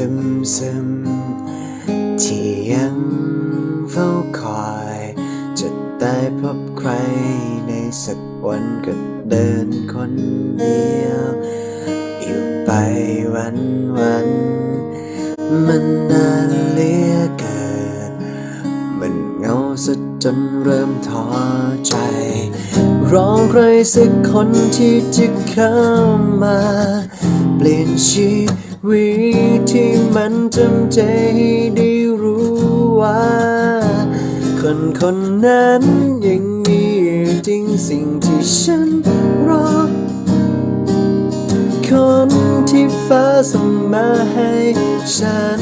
ซึมซึมที่ยังเฝ้าคอย จะได้พบใครในสักวันก็เดินคนเดียว อยู่ไปวันวัน มันนานเหลือเกินมันเงาซะจนเริ่มท้อใจ รอใครสักคนที่จะเข้ามา เปลี่ยนชีวิตที่มันจำใจให้ได้รู้ว่า คนคนนั้นยังมีจริงสิ่งที่ฉันรอ คนที่ฟ้าส่งมาให้ฉัน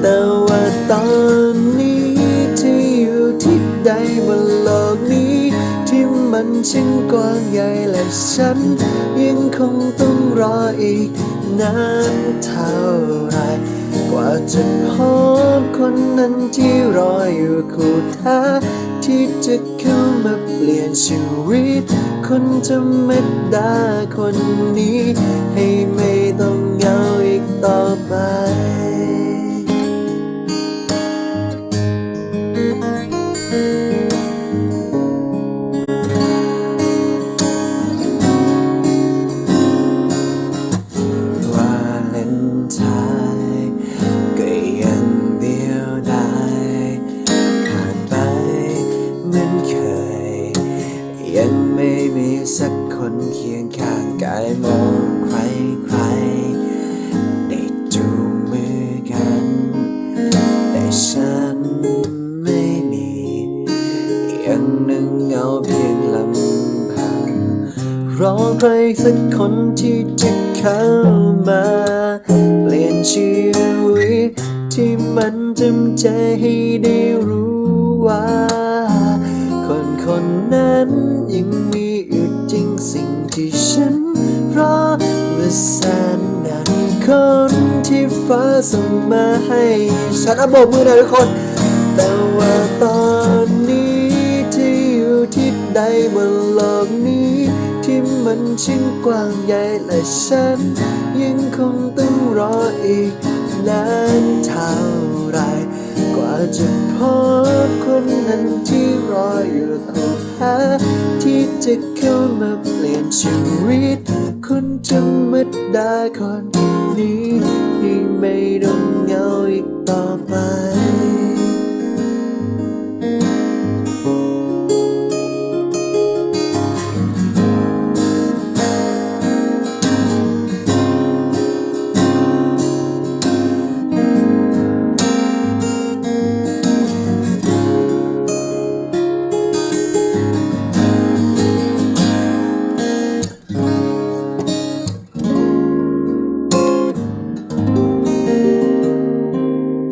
แต่ว่าตอนนี้ที่อยู่ที่ใดบนโลกนี้ที่ มันช่างกว้างใหญ่และฉัน ยังคงต้องรออีกนานเท่าไรกว่าจะพบคนนั้นที่รออยู่คู่ท้าที่จะเข้ามาเปลี่ยนชีวิต คนธรรมดาคนนี้ ให้ไม่ต้องเหงาอีกต่อไป ไม่มีสักคนเคียงข้างกายมองใครใครได้จูงมือกัน แต่ฉันไม่มียังนั่งเงาเพียงลำพังรอใครสักคนที่จะเข้ามา เปลี่ยนชีวิตที่มันจำใจให้ได้รู้ว่า คนนั้นยังมีอยู่จริงสิ่งที่ฉันรอมาแสนนานคนที่ฟ้าส่งมาให้ฉันอะโบกมือหน่อยทุกคน แต่ว่าตอนนี้ที่อยู่ที่ใดบนโลกนี้ ที่มันช่างกว้างใหญ่และฉัน ยังคงต้องรออีกนานเท่าไรกว่าจะพบ จะเข้ามาเปลี่ยนชีวิตคนธรรมดาคนนี้ที่ไม่ต้องเหงาอีกต่อไป